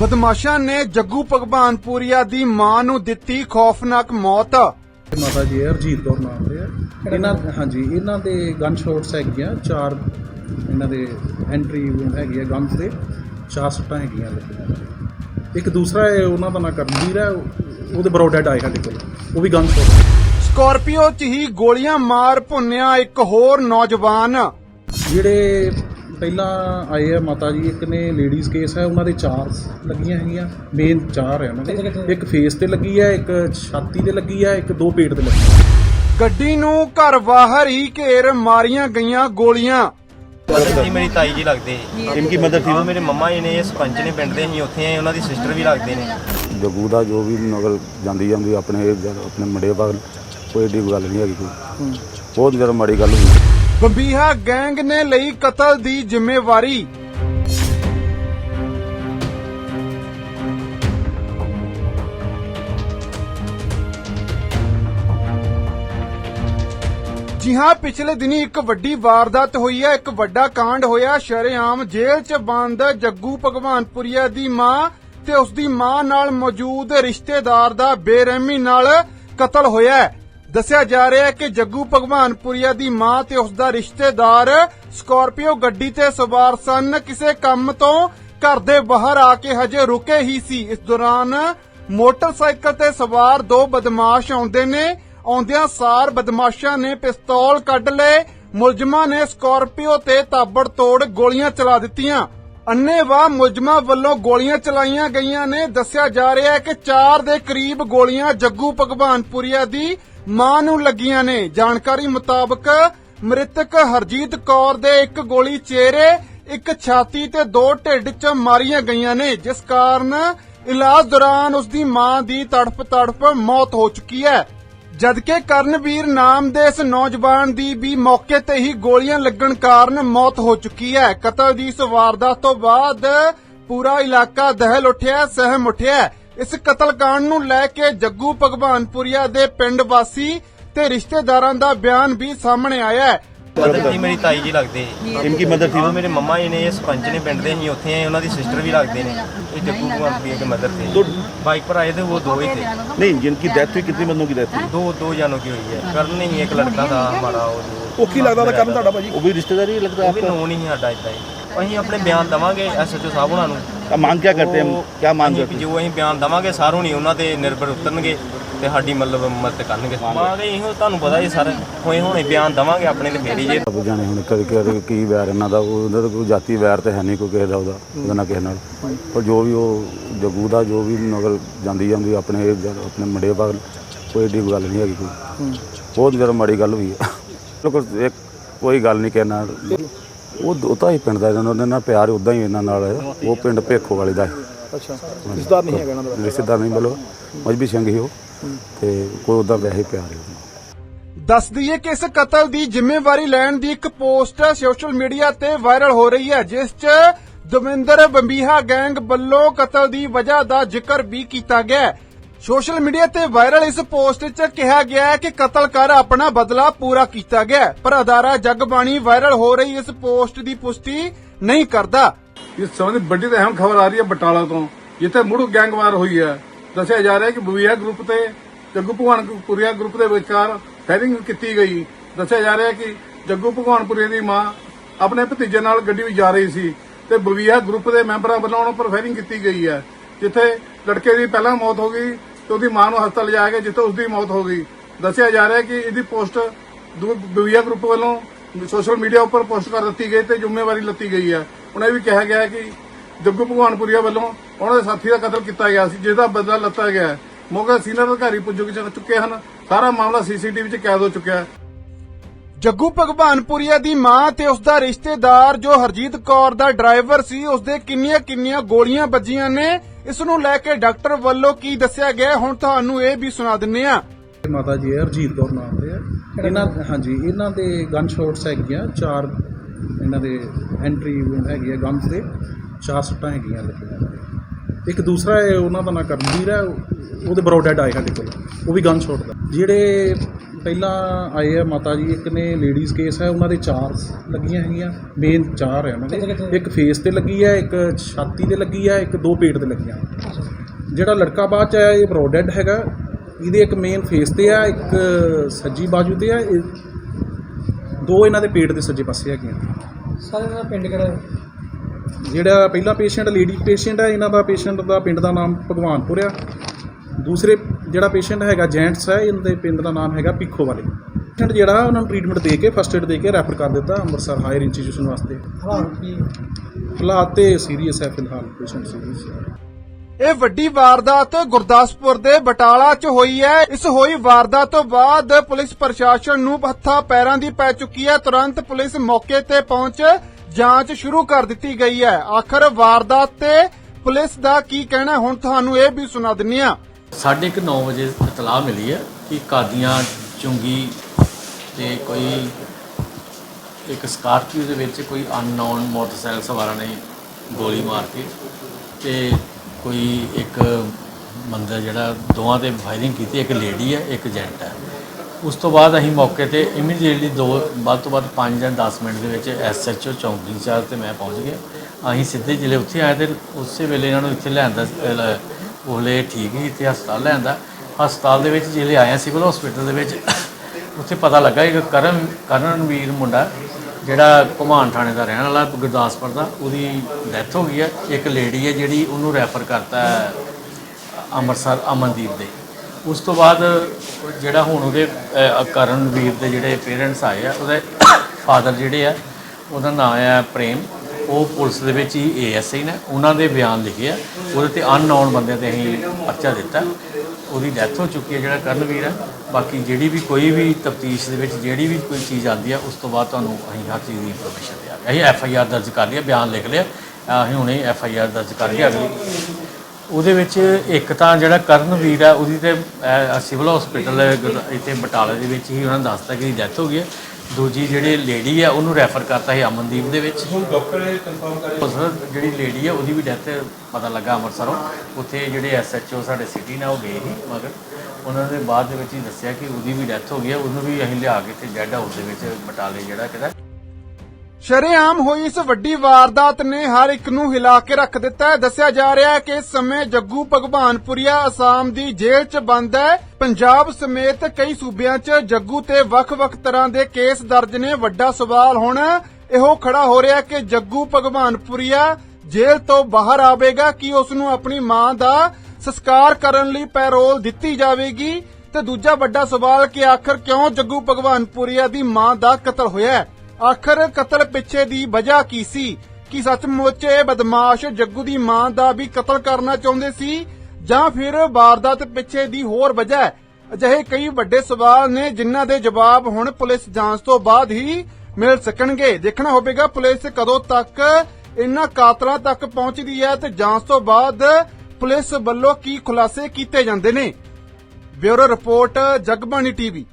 ਬਦਮਾਸ਼ਾਂ ਨੇ ਜੱਗੂ ਭਗਵਾਨਪੁਰੀਆ ਦੀ ਮਾਂ ਨੂੰ ਦਿੱਤੀ ਖੌਫਨਾਕ ਮੌਤ। ਮਾਤਾ ਜੀ ਹੈ ਹਰਜੀਤ ਕੌਰ ਨਾਮ ਦੇ ਆ। ਇਹਨਾਂ ਹਾਂਜੀ ਇਹਨਾਂ ਦੇ ਗਨ ਸ਼ਾਟਸ ਹੈਗੀਆਂ ਚਾਰ ਇਹਨਾਂ ਦੇ ਐਂਟਰੀ ਹੈਗੀ ਹੈ ਗਨਸ ਦੇ ਚਾਰ ਸੱਟਾਂ ਹੈਗੀਆਂ ਲੱਗੀਆਂ ਇੱਕ ਦੂਸਰਾ ਹੈ ਉਹਨਾਂ ਦਾ ਨਾਂ ਕਰਮਵੀਰ ਹੈ ਉਹ- ਉਹਦੇ ਬਰੋਡਡ ਆਏ ਸਾਡੇ ਕੋਲ। ਉਹ ਵੀ ਗਨ ਸ਼ਾਟ ਸਕਾਰਪੀਓ 'ਚ ਹੀ ਗੋਲੀਆਂ ਮਾਰ ਭੁੰਨਿਆ ਇੱਕ ਹੋਰ ਨੌਜਵਾਨ। ਜਿਹੜੇ ਪਹਿਲਾਂ ਆਏ ਆ ਮਾਤਾ ਜੀ ਇੱਕ ਨੇ ਲੇਡੀਜ਼ ਕੇਸ ਹੈ ਉਹਨਾਂ ਦੇ ਚਾਰ ਲੱਗੀਆਂ ਹੈਗੀਆਂ ਮੇਨ ਚਾਰ ਹੈ ਉਹਨਾਂ ਦੇ। ਇੱਕ ਫੇਸ ਤੇ ਲੱਗੀ ਹੈ ਇੱਕ ਛਾਤੀ ਤੇ ਲੱਗੀ ਹੈ ਇੱਕ ਦੋ ਪੇਟ ਤੇ ਲੱਗੀ ਹੈ ਗੱਡੀ ਨੂੰ ਘਰ ਬਾਹਰ ਹੀ ਘੇਰ ਮਾਰੀਆਂ ਗਈਆਂ ਗੋਲੀਆਂ। ਮਦਰ ਜੀ ਮੇਰੀ ਤਾਈ ਜੀ ਲੱਗਦੇ ਇਨਕੀ ਮਦਰ ਸੀ ਮੇਰੇ ਮੰਮਾ ਜੀ ਨੇ ਇਹ ਸਰਪੰਚ ਨੇ ਪਿੰਡ ਦੇ ਅਸੀਂ ਉੱਥੇ ਆਏ ਉਹਨਾਂ ਦੀ ਸਿਸਟਰ ਵੀ ਲੱਗਦੇ ਨੇ। ਜਗੂ ਦਾ ਜੋ ਵੀ ਨਗਲ ਜਾਂਦੀ ਜਾਂਦੀ ਆਪਣੇ ਆਪਣੇ ਮੁੰਡੇ ਬਾਗ ਕੋਈ ਏਡੀ ਗੱਲ ਨਹੀਂ ਹੈਗੀ ਕੋਈ। ਬਹੁਤ ਜ਼ਿਆਦਾ ਮਾੜੀ ਗੱਲ ਹੋਈ। ਬੰਬੀਹਾ ਗੈਂਗ ਨੇ ਲਈ ਕਤਲ ਦੀ ਜ਼ਿੰਮੇਵਾਰੀ। ਜੀ ਹਾਂ, ਪਿਛਲੇ ਦਿਨੀ ਇੱਕ ਵੱਡੀ ਵਾਰਦਾਤ ਹੋਈ ਹੈ। ਇੱਕ ਵੱਡਾ ਕਾਂਡ ਹੋਇਆ। ਸ਼ਰੇਆਮ ਜੇਲ੍ਹ 'ਚ ਬੰਦ ਜੱਗੂ ਭਗਵਾਨਪੁਰੀਆ ਦੀ ਮਾਂ ਤੇ ਉਸ ਦੀ ਮਾਂ ਨਾਲ ਮੌਜੂਦ ਰਿਸ਼ਤੇਦਾਰ ਦਾ ਬੇਰਹਿਮੀ ਨਾਲ ਕਤਲ ਹੋਇਆ ਹੈ। ਦੱਸਿਆ ਜਾ ਰਿਹਾ ਹੈ ਕਿ ਜੱਗੂ ਭਗਵਾਨਪੁਰੀਆ ਦੀ ਮਾਂ ਤੇ ਉਸ ਦਾ ਰਿਸ਼ਤੇਦਾਰ ਸਕਾਰਪੀਓ ਗੱਡੀ ਤੇ ਸਵਾਰ ਸਨ। ਕਿਸੇ ਕੰਮ ਤੋਂ ਘਰ ਦੇ ਬਾਹਰ ਆ ਕੇ ਹਜੇ ਰੁਕੇ ਹੀ ਸੀ। ਇਸ ਦੌਰਾਨ ਮੋਟਰਸਾਈਕਲ ਤੇ ਸਵਾਰ ਦੋ ਬਦਮਾਸ਼ ਆਉਂਦੇ ਨੇ। ਆਉਂਦਿਆਂ ਸਾਰ ਬਦਮਾਸ਼ਾਂ ਨੇ ਪਿਸਤੌਲ ਕੱਢ ਲਏ। ਮੁਲਜ਼ਮਾਂ ਨੇ ਸਕਾਰਪੀਓ ਤੇ ਤਾਬੜਤੋੜ ਗੋਲੀਆਂ ਚਲਾ ਦਿੱਤੀਆਂ। ਅੰਨੇਵਾਹ ਮੁਲਜ਼ਮਾਂ ਵੱਲੋਂ ਗੋਲੀਆਂ ਚਲਾਈਆਂ ਗਈਆਂ ਨੇ। ਦੱਸਿਆ ਜਾ ਰਿਹਾ ਹੈ ਕਿ 4 ਦੇ ਕਰੀਬ ਗੋਲੀਆਂ ਜੱਗੂ ਭਗਵਾਨਪੁਰੀਆ ਦੀ ਮਾਂ ਨੂੰ ਲੱਗੀਆਂ ਨੇ। ਜਾਣਕਾਰੀ ਮੁਤਾਬਕ ਮ੍ਰਿਤਕ ਹਰਜੀਤ ਕੌਰ ਦੇ ਇੱਕ ਗੋਲੀ ਚਿਹਰੇ ਇੱਕ ਛਾਤੀ ਤੇ ਦੋ ਢਿੱਡ 'ਚ ਮਾਰੀਆਂ ਗਈਆਂ ਨੇ, ਜਿਸ ਕਾਰਨ ਇਲਾਜ ਦੌਰਾਨ ਉਸ ਦੀ ਮਾਂ ਦੀ ਤੜਫ ਤੜਫ ਮੌਤ ਹੋ ਚੁੱਕੀ ਹੈ। ਜਦਕਿ ਕਰਨਵੀਰ ਨਾਮ ਦੇ ਇਸ ਨੌਜਵਾਨ ਦੀ ਵੀ ਮੌਕੇ ਤੇ ਹੀ ਗੋਲੀਆਂ ਲੱਗਣ ਕਾਰਨ ਮੌਤ ਹੋ ਚੁੱਕੀ ਹੈ। ਕਤਲ ਦੀ ਇਸ ਵਾਰਦਾਤ ਤੋਂ ਬਾਅਦ ਪੂਰਾ ਇਲਾਕਾ ਦਹਿਲ ਉੱਠਿਆ, ਸਹਿਮ ਉੱਠਿਆ। ਇਸ ਕਾਂਡ ਨੂੰ ਲੈ ਕੇ ਜੱਗੂ ਭਗਵਾਨਪੁਰੀਆ ਦੇ ਪਿੰਡ ਵਾਸੀ ਤੇ ਰਿਸ਼ਤੇਦਾਰਾਂ ਦਾ ਬਿਆਨ ਵੀ ਸਾਹਮਣੇ ਆਇਆ ਹੈ। ਮਦਰ ਜੀ ਮੇਰੀ ਤਾਈ ਜੀ ਲੱਗਦੇ ਜੀ ਇਨਕੀ ਮਦਰ ਸੀ? ਮੇਰੇ ਮੰਮਾ ਜੀ ਨੇ ਇਹ ਸਰਪੰਚ ਨੇ ਪਿੰਡ ਦੇ ਅਸੀਂ ਉੱਥੇ ਆਏ ਉਹਨਾਂ ਦੀ ਸਿਸਟਰ ਵੀ ਲੱਗਦੇ ਨੇ। ਇਹ ਜੱਗੂ ਭਗਵਾਨਪੁਰੀਆ ਦੇ ਮਦਰ ਤੇ। ਬਾਈਕ ਪਰ ਆਏ ਤੇ ਉਹ ਦੋ ਹੀ ਥੇ नहीं जिनकी डेथ हुई कितने बंदों की डेथ हुई ਦੋ ਦੋ ਜਾਨੋਂ ਕੀ ਹੋਈ ਹੈ। ਕਰਨ ਨਹੀਂ ਇੱਕ ਲੜਕਾ ਦਾ ਮਾੜਾ ਉਹ ਉਹ ਕੀ ਲੱਗਦਾ ਦਾ ਕਰਨ ਤੁਹਾਡਾ ਭਾਜੀ? ਉਹ ਵੀ आपका ਨੋਨ ਹੀ ਸਾਡਾ ਇਦਾਂ ਹੀ। ਅਸੀਂ ਆਪਣੇ ਬਿਆਨ ਦਵਾਂਗੇ ਐਸਐਚਓ ਸਾਹਿਬ ਉਹਨਾਂ ਨੂੰ। ਤਾਂ ਮੰਗ ਕਿਆ ਕਰਤੇ ਹਮ ਕਿਆ ਮੰਗ ਅਸੀਂ ਜੋ ਅਸੀਂ ਬਿਆਨ ਦਵਾਂਗੇ ਸਾਰੋਂ ਨਹੀਂ ਉਹਨਾਂ ਤੇ ਨਿਰਭਰ ਉਤਰਨਗੇ ਤੇ ਸਾਡੀ ਮਤਲਬ ਮਦਦ ਕਰਨਗੇ। ਮਾਂਗੇ ਇਹੋ ਤੁਹਾਨੂੰ ਪਤਾ ਹੀ ਸਰ ਹੋਏ ਹੁਣੇ ਬਿਆਨ ਦਵਾਂਗੇ ਆਪਣੇ ਤੇ ਫੇਰੀ ਜੇ। ਜਾਣੇ ਹੁਣ ਕਦੇ ਕਦੇ ਕੀ ਵੈਰ ਇਹਨਾਂ ਦਾ ਉਹਨਾਂ ਦਾ ਕੋਈ ਜਾਤੀ ਵੈਰ ਤੇ ਹੈ ਨਹੀਂ ਕੋਈ ਕਿਸੇ ਦਾ ਉਹਦਾ ਉਹਦਾ ਨਾ ਕਿਸੇ ਨਾਲ। ਪਰ ਜੋ ਵੀ ਉਹ ਜਗੂ ਦਾ ਜੋ ਵੀ ਨਗਰ ਜਾਂਦੀ ਜਾਂਦੀ ਆਪਣੇ ਆਪਣੇ ਮੁੰਡੇ ਬਾਗ ਕੋਈ ਏਡੀ ਗੱਲ ਨਹੀਂ ਹੈਗੀ ਕੋਈ। ਬਹੁਤ ਜ਼ਿਆਦਾ ਮਾੜੀ ਗੱਲ ਹੋਈ ਹੈ ਕੋਈ ਗੱਲ ਨਹੀਂ ਕਿਸੇ ਉਹ ਤਾਂ ਹੀ ਪਿੰਡ ਦਾ ਇਹਨਾਂ ਉਹਨਾਂ ਨਾਲ ਪਿਆਰ ਉਦਾਂ ਹੀ ਇਹਨਾਂ ਨਾਲ ਹੈ। ਉਹ ਪਿੰਡ ਭੇਖੋ ਵਾਲੇ ਦਾ ਹੈ। ਅੱਛਾ ਰਿਸ਼ਤੇਦਾਰ ਨਹੀਂ ਹੈਗਾ ਇਹਨਾਂ ਦਾ ਰਿਸ਼ਤੇਦਾਰ ਨਹੀਂ ਬਲੋ ਮਜਬੀ ਸਿੰਘ ਹੀ ਉਹ। ਤੇ ਕੋਈ ਉਦਾਂ ਵੈਸੇ ਪਿਆਰ ਹੈ ਉਹਨੂੰ। ਦੱਸ ਦਈਏ ਕਿ ਇਸ ਕਤਲ ਦੀ ਜ਼ਿੰਮੇਵਾਰੀ ਲੈਣ ਦੀ ਇੱਕ ਪੋਸਟ ਸੋਸ਼ਲ ਮੀਡੀਆ ਤੇ ਵਾਇਰਲ ਹੋ ਰਹੀ ਹੈ ਜਿਸ 'ਚ ਦਵਿੰਦਰ ਬੰਬੀਹਾ ਗੈਂਗ ਵੱਲੋਂ ਕਤਲ ਦੀ ਵਜ੍ਹਾ ਦਾ ਜ਼ਿਕਰ ਵੀ ਕੀਤਾ ਗਿਆ ਹੈ। ਸੋਸ਼ਲ ਮੀਡੀਆ ਤੇ ਵਾਇਰਲ ਇਸ ਪੋਸਟ 'ਚ ਕਿਹਾ ਗਿਆ ਹੈ ਕਿ ਕਤਲ ਕਰ ਆਪਣਾ ਬਦਲਾ ਪੂਰਾ ਕੀਤਾ ਗਿਆ ਹੈ। ਪਰ ਅਦਾਰਾ ਜਗਬਾਣੀ ਵਾਇਰਲ ਹੋ ਰਹੀ ਇਸ ਪੋਸਟ ਦੀ ਪੁਸ਼ਟੀ ਨਹੀਂ ਕਰਦਾ। ਇਸ ਸੰਬੰਧੀ ਵੱਡੀ ਤੇ ਅਹਿਮ ਖਬਰ ਆ ਰਹੀ ਹੈ ਬਟਾਲਾ ਤੋਂ। ਜਿੱਥੇ ਮੁੜ ਗੈਂਗਵਾਰ ਹੋਈ ਹੈ। ਦੱਸਿਆ ਜਾ ਰਿਹਾ ਹੈ ਕਿ ਬੁਈਆ ਗਰੁੱਪ ਤੇ ਜੱਗੂ ਭਗਵਾਨਪੁਰੀਆ ਗਰੁੱਪ ਦੇ ਵਿਚਕਾਰ ਫਾਇਰਿੰਗ ਕੀਤੀ ਗਈ। ਦੱਸਿਆ ਜਾ ਰਿਹਾ ਹੈ ਕਿ ਜੱਗੂ ਭਗਵਾਨਪੁਰੀਆ ਦੀ ਮਾਂ ਆਪਣੇ ਭਤੀਜੇ ਨਾਲ ਗੱਡੀ ਵਿੱਚ ਜਾ ਰਹੀ ਸੀ ਤੇ ਬੁਈਆ ਗਰੁੱਪ ਦੇ ਮੈਂਬਰਾਂ ਵੱਲੋਂ ਉਹਨਾਂ ਪਰ ਫਾਇਰਿੰਗ ਕੀਤੀ ਗਈ ਹੈ। ਜਿੱਥੇ ਲੜਕੇ ਦੀ ਪਹਿਲਾਂ ਮੌਤ ਹੋ ਗਈ ਤੇ ਉਹਦੀ ਮਾਂ ਨੂੰ ਹਸਪਤਾਲ ਲਿਜਾਇਆ ਗਿਆ ਜਿੱਥੇ ਉਸਦੀ ਮੌਤ ਹੋ ਗਈ। ਦੱਸਿਆ ਜਾ ਰਿਹਾ ਹੈ ਕਿ ਇਹਦੀ ਪੋਸਟ ਬਵੀਆ ਗਰੁੱਪ ਵੱਲੋਂ ਸੋਸ਼ਲ ਮੀਡੀਆ ਉੱਪਰ ਪੋਸਟ ਕਰ ਦਿੱਤੀ ਗਈ ਤੇ ਜ਼ਿੰਮੇਵਾਰੀ ਲੱਤੀ ਗਈ ਹੈ ਉਹਨਾਂ ਇਹ ਵੀ ਕਿਹਾ ਗਿਆ ਹੈ ਕਿ ਜੱਗੂ ਭਗਵਾਨਪੁਰੀਆ ਵੱਲੋਂ ਉਹਨਾਂ ਦੇ ਸਾਥੀ ਦਾ ਕਤਲ ਕੀਤਾ ਗਿਆ ਸੀ ਜਿਸ ਦਾ ਬਦਲਾ ਲੱਤਾ ਗਿਆ ਮੌਕੇ ਸੀਨੀਅਰ ਅਧਿਕਾਰੀ ਪੁੱਜ ਚੁੱਕੇ ਹਨ। ਸਾਰਾ ਮਾਮਲਾ ਸੀਸੀਟੀਵੀ 'ਚ ਕੈਦ ਹੋ ਚੁੱਕਿਆ ਹੈ। ਜੱਗੂ ਭਗਵਾਨਪੁਰੀਆ ਦੀ ਮਾਂ ਤੇ ਉਸ ਦਾ ਰਿਸ਼ਤੇਦਾਰ ਜੋ ਹਰਜੀਤ ਕੌਰ ਦਾ ਡਰਾਈਵਰ ਸੀ ਉਸ ਦੇ ਕਿੰਨੀਆਂ ਕਿੰਨੀਆਂ ਗੋਲੀਆਂ ਵੱਜੀਆਂ ਨੇ ਇਸ ਨੂੰ ਲੈ ਕੇ ਡਾਕਟਰ ਵੱਲੋਂ ਕੀ ਦੱਸਿਆ ਗਿਆ, ਹੁਣ ਤੁਹਾਨੂੰ ਇਹ ਵੀ ਸੁਣਾ ਦਿੰਨੇ ਆ ਮਾਤਾ ਜੀ ਹੈ ਹਰਜੀਤ ਕੌਰ ਨਾਮ ਦੇ ਆ। ਇਹਨਾਂ, ਹਾਂਜੀ, ਇਹਨਾਂ ਦੇ ਗਨ ਸ਼ਾਟਸ ਹੈਗੀਆਂ, ਚਾਰ ਇਹਨਾਂ ਦੇ ਐਂਟਰੀ ਹੈਗੀ ਹੈ ਗਨਸ ਦੇ, ਚਾਰ ਸੱਟਾਂ ਹੈਗੀਆਂ ਲੱਗੀਆਂ ਇੱਕ ਦੂਸਰਾ ਹੈ ਉਹਨਾਂ ਦਾ ਨਾਂ ਕਰਮਵੀਰ ਹੈ, ਉਹ- ਉਹਦੇ ਬਰੋਡਡ ਆਏ ਸਾਡੇ ਕੋਲ, ਉਹ ਵੀ ਗਨ ਸ਼ਾਟ ਦਾ। ਜਿਹੜੇ ਪਹਿਲਾਂ ਆਏ ਆ ਮਾਤਾ ਜੀ ਇੱਕ ਨੇ ਲੇਡੀਜ਼ ਕੇਸ ਹੈ ਉਹਨਾਂ ਦੇ ਚਾਰ ਲੱਗੀਆਂ ਹੈਗੀਆਂ ਮੇਨ ਚਾਰ ਹੈ ਉਹਨਾਂ ਦੇ। ਇੱਕ ਫੇਸ ਤੇ ਲੱਗੀ ਹੈ ਇੱਕ ਛਾਤੀ ਤੇ ਲੱਗੀ ਹੈ ਇੱਕ ਦੋ ਪੇਟ ਤੇ ਲੱਗੀਆਂ। ਜਿਹੜਾ ਲੜਕਾ ਬਾਅਦ ਚ ਆਇਆ ਇਹ ਬਰੋਡਡ ਹੈਗਾ। ਇਹਦੇ ਇੱਕ ਮੇਨ ਫੇਸ ਤੇ ਆ ਇੱਕ ਸੱਜੀ ਬਾਜੂ ਤੇ ਆ ਇਹ ਦੋ ਇਹਨਾਂ ਦੇ ਪੇਟ ਦੇ ਸੱਜੇ ਪਾਸੇ ਹੈਗੀਆਂ। ਸਾਰੇ ਦਾ ਪਿੰਡ ਕਿਹੜਾ? ਜਿਹੜਾ ਪਹਿਲਾ ਪੇਸ਼ੈਂਟ ਲੇਡੀ ਪੇਸ਼ੈਂਟ ਹੈ ਇਹਨਾਂ ਦਾ ਪੇਸ਼ੈਂਟ ਦਾ ਪਿੰਡ ਦਾ ਨਾਮ ਭਗਵਾਨਪੁਰ ਆ। ਦੂਸਰੇ ਜਿਹੜਾ ਪੇਸ਼ੈਂਟ ਹੈਗਾ ਜੈਂਟਸ ਹੈ ਇਹਨਾਂ ਦੇ ਪਿੰਡ ਦਾ ਨਾਮ ਹੈਗਾ ਪਿੱਖੋ ਵਾਲੇ। ਪੇਸ਼ੈਂਟ ਜਿਹੜਾ ਉਹਨਾਂ ਨੂੰ ਟ੍ਰੀਟਮੈਂਟ ਦੇ ਕੇ ਫਸਟ ਏਡ ਦੇ ਕੇ ਰੈਫਰ ਕਰ ਦਿੱਤਾ ਅੰਮ੍ਰਿਤਸਰ ਹਾਇਰ ਇੰਸਟੀਟਿਊਸ਼ਨ ਵਾਸਤੇ। ਹਾਲਾਤ ਤੇ ਸੀਰੀਅਸ ਹੈ ਫਿਲਹਾਲ ਪੇਸ਼ੈਂਟ ਸੀਰੀਅਸ ਹੈ। ਇਹ ਵੱਡੀ ਵਾਰਦਾਤ ਗੁਰਦਾਸਪੁਰ ਦੇ ਬਟਾਲਾ 'ਚ ਹੋਈ ਹੈ। ਇਸ ਹੋਈ ਵਾਰਦਾਤ ਤੋਂ ਬਾਅਦ ਪੁਲਿਸ ਪ੍ਰਸ਼ਾਸਨ ਨੂੰ ਹੱਥਾਂ ਪੈਰਾਂ ਦੀ ਪੈ ਚੁੱਕੀ ਹੈ। ਤੁਰੰਤ ਪੁਲਿਸ ਮੌਕੇ ਤੇ ਪਹੁੰਚ ਜਾਂਚ ਸ਼ੁਰੂ ਕਰ ਦਿੱਤੀ ਗਈ ਹੈ। ਆਖਰ ਵਾਰਦਾਤ ਤੇ ਪੁਲਿਸ ਦਾ ਕੀ ਕਹਿਣਾ? ਹੁਣ ਤੁਹਾਨੂੰ ਇਹ ਵੀ ਸੁਣਾ ਦਿੰਨੀ ਆ ਸਾਢੇ ਕੁ ਨੌ ਵਜੇ ਇਤਲਾਹ ਮਿਲੀ ਹੈ ਕਿ ਕਾਦੀਆਂ ਚੁੰਗੀ ਤੇ ਕੋਈ ਇੱਕ ਸਕਾਰਪੀਓ ਦੇ ਵਿੱਚ ਕੋਈ ਅਨਨੋਨ ਮੋਟਰਸਾਈਕਲ ਸਵਾਰਾਂ ਨੇ ਗੋਲੀ ਮਾਰ ਕੇ ਤੇ ਕੋਈ ਇੱਕ ਬੰਦਾ ਜਿਹੜਾ ਦੋਵਾਂ ਤੇ ਫਾਇਰਿੰਗ ਕੀਤੀ, ਇੱਕ ਲੇਡੀ ਹੈ, ਇੱਕ ਜੈਂਟ ਹੈ। ਉਸ ਤੋਂ ਬਾਅਦ ਅਸੀਂ ਮੌਕੇ ਤੇ ਇਮੀਡੀਏਟਲੀ ਦੋ, ਵੱਧ ਤੋਂ ਵੱਧ 5 ਜਾਂ 10 ਮਿੰਟ ਦੇ ਵਿੱਚ ਐਸਐਚਓ ਚੌਂਕੀ ਇੰਚਾਰਜ ਤੇ ਮੈਂ ਪਹੁੰਚ ਗਿਆ। ਅਸੀਂ ਸਿੱਧੇ ਜ਼ਿਲ੍ਹੇ ਉੱਥੇ ਆਏ ਤੇ ਉਸੇ ਵੇਲੇ ਇਹਨਾਂ ਨੂੰ ਇੱਥੇ ਲਿਆਂਦਾ ਉਹਲੇ ਠੀਕ ਹੀ ਇੱਥੇ ਹਸਪਤਾਲ ਲਿਆਂਦਾ। ਹਸਪਤਾਲ ਦੇ ਵਿੱਚ ਜਿਹੜੇ ਆਇਆ ਸਿਵਲ ਹਸਪੀਟਲ ਦੇ ਵਿੱਚ, ਉੱਥੇ ਪਤਾ ਲੱਗਾ ਕਿ ਕਰਨ, ਕਰਨਵੀਰ ਮੁੰਡਾ, ਜਿਹੜਾ ਘੁਮਾਨ ਥਾਣੇ ਦਾ ਰਹਿਣ ਵਾਲਾ ਗੁਰਦਾਸਪੁਰ ਦਾ, ਉਹਦੀ ਡੈਥ ਹੋ ਗਈ ਹੈ ਇੱਕ ਲੇਡੀ ਹੈ ਜਿਹੜੀ ਉਹਨੂੰ ਰੈਫਰ ਕਰਤਾ ਅੰਮ੍ਰਿਤਸਰ ਅਮਨਦੀਪ ਦੇ। ਉਸ ਤੋਂ ਬਾਅਦ ਜਿਹੜਾ ਹੁਣ ਉਹਦੇ ਕਰਨਵੀਰ ਦੇ ਜਿਹੜੇ ਪੇਰੈਂਟਸ ਆਏ ਆ, ਉਹਦੇ ਫਾਦਰ ਜਿਹੜੇ ਆ, ਉਹਦਾ ਨਾਮ ਹੈ ਪ੍ਰੇਮ। ਉਹ ਪੁਲਿਸ ਦੇ ਵਿੱਚ ਹੀ ਏਐਸਆਈ ਨੇ, ਉਹਨਾਂ ਦੇ ਬਿਆਨ ਲਿਖੇ ਆ। ਉਹਦੇ ਤੇ ਅਨਨੋਨ ਬੰਦਿਆਂ ਤੇ ਅਸੀਂ ਪਰਚਾ ਦਿੱਤਾ। ਉਹਦੀ ਡੈਥ ਹੋ ਚੁੱਕੀ ਹੈ ਜਿਹੜਾ ਕਰਨਵੀਰ ਹੈ। ਬਾਕੀ ਜਿਹੜੀ ਵੀ ਕੋਈ ਵੀ ਤਫਤੀਸ਼ ਦੇ ਵਿੱਚ ਜਿਹੜੀ ਵੀ ਕੋਈ ਚੀਜ਼ ਆਉਂਦੀ ਆ, ਉਸ ਤੋਂ ਬਾਅਦ ਤੁਹਾਨੂੰ ਅਸੀਂ ਹਰ ਚੀਜ਼ ਦੀ ਇਨਫੋਰਮੇਸ਼ਨ ਦਿਆਂਗੇ ਅਸੀਂ ਐਫ ਆਈ ਆਰ ਦਰਜ ਕਰ ਲਿਆ ਬਿਆਨ ਲਿਖ ਲਿਆ। ਅਸੀਂ ਹੁਣੇ ਐਫ ਆਈ ਆਰ ਦਰਜ ਕਰ ਲਿਆ ਅਗਲੀ। ਉਹਦੇ ਵਿੱਚ ਇੱਕ ਤਾਂ ਜਿਹੜਾ ਕਰਨਵੀਰ ਹੈ, ਉਹਦੀ ਤੇ ਸਿਵਲ ਹਸਪੀਟਲ ਇੱਥੇ ਬਟਾਲੇ ਦੇ ਵਿੱਚ ਹੀ ਉਹਨਾਂ ਨੇ ਦੱਸਤਾ ਕਿ ਡੈਥ ਹੋ ਗਈ ਹੈ। ਦੂਜੀ ਜਿਹੜੀ ਲੇਡੀ ਹੈ ਉਹਨੂੰ ਰੈਫਰ ਕਰਤਾ ਸੀ ਅਮਨਦੀਪ ਦੇ ਵਿੱਚ। ਹੁਣ ਡਾਕਟਰ ਨੇ ਕਨਫਰਮ ਕਰਿਆ ਜਿਹੜੀ ਲੇਡੀ ਹੈ ਉਹਦੀ ਵੀ ਡੈਥ ਪਤਾ ਲੱਗਾ ਅੰਮ੍ਰਿਤਸਰੋਂ। ਉੱਥੇ ਜਿਹੜੇ ਐਸਐਚਓ ਸਾਡੇ ਸਿਟੀ ਨੇ ਉਹ ਗਏ ਸੀ ਮਗਰ ਉਹਨਾਂ ਨੇ ਬਾਅਦ ਦੇ ਵਿੱਚ ਹੀ ਦੱਸਿਆ ਕਿ ਉਹਦੀ ਵੀ ਡੈਥ ਹੋ ਗਈ ਹੈ ਉਹਨੂੰ ਵੀ ਅਸੀਂ ਲਿਆ ਕੇ ਇੱਥੇ ਡੈੱਡ ਹਾਊਸ ਦੇ ਵਿੱਚ ਬਟਾਲੇ ਜਿਹੜਾ ਕਿਹਦਾ। ਸ਼ਰੇਆਮ ਹੋਈ ਇਸ ਵੱਡੀ ਵਾਰਦਾਤ ਨੇ ਹਰ ਇੱਕ ਨੂੰ ਹਿਲਾ ਕੇ ਰੱਖ ਦਿੱਤਾ ਹੈ। ਦੱਸਿਆ ਜਾ ਰਿਹਾ ਹੈ ਕਿ ਇਸ ਸਮੇਂ ਜੱਗੂ ਭਗਵਾਨਪੁਰੀਆ ਅਸਾਮ ਦੀ ਜੇਲ੍ਹ 'ਚ ਬੰਦ ਹੈ। ਪੰਜਾਬ ਸਮੇਤ ਕਈ ਸੂਬਿਆਂ 'ਚ ਜੱਗੂ ਤੇ ਵੱਖ-ਵੱਖ ਤਰ੍ਹਾਂ ਦੇ ਕੇਸ ਦਰਜ ਨੇ। ਵੱਡਾ ਸਵਾਲ ਹੁਣ ਇਹੋ ਖੜਾ ਹੋ ਰਿਹਾ ਕਿ ਜੱਗੂ ਭਗਵਾਨਪੁਰੀਆ ਜੇਲ੍ਹ ਤੋਂ ਬਾਹਰ ਆਵੇਗਾ ਕਿ ਉਸ ਨੂੰ ਆਪਣੀ ਮਾਂ ਦਾ ਸੰਸਕਾਰ ਕਰਨ ਲਈ ਪੈਰੋਲ ਦਿੱਤੀ ਜਾਵੇਗੀ? ਤੇ ਦੂਜਾ ਵੱਡਾ ਸਵਾਲ ਕਿ ਆਖਰ ਕਿਉਂ ਜੱਗੂ ਭਗਵਾਨਪੁਰੀਆ ਦੀ ਮਾਂ ਦਾ ਕਤਲ ਹੋਇਆ ਹੈ? ਆਖਰ ਕਤਲ ਪਿੱਛੇ ਦੀ ਵਜ੍ਹਾ ਕੀ ਸੀ? ਕਿ ਸੱਚਮੁੱਚ ਇਹ ਬਦਮਾਸ਼ ਜੱਗੂ ਦੀ ਮਾਂ ਦਾ ਵੀ ਕਤਲ ਕਰਨਾ ਚਾਹੁੰਦੇ ਸੀ? ਜਾਂ ਫਿਰ ਵਾਰਦਾਤ ਪਿੱਛੇ ਦੀ ਹੋਰ ਵਜ੍ਹਾ ਹੈ? ਅਜਿਹੇ ਕਈ ਵੱਡੇ ਸਵਾਲ ਨੇ ਜਿਨ੍ਹਾਂ ਦੇ ਜਵਾਬ ਹੁਣ ਪੁਲਿਸ ਜਾਂਚ ਤੋਂ ਬਾਅਦ ਹੀ ਮਿਲ ਸਕਣਗੇ। ਦੇਖਣਾ ਹੋਵੇਗਾ ਪੁਲਿਸ ਕਦੋਂ ਤੱਕ ਇਨ੍ਹਾਂ ਕਾਤਲਾਂ ਤੱਕ ਪਹੁੰਚਦੀ ਹੈ ਤੇ ਜਾਂਚ ਤੋਂ ਬਾਅਦ ਪੁਲਿਸ ਵੱਲੋਂ ਕੀ ਖੁਲਾਸੇ ਕੀਤੇ ਜਾਂਦੇ ਨੇ? Bureau report, Jagbani TV.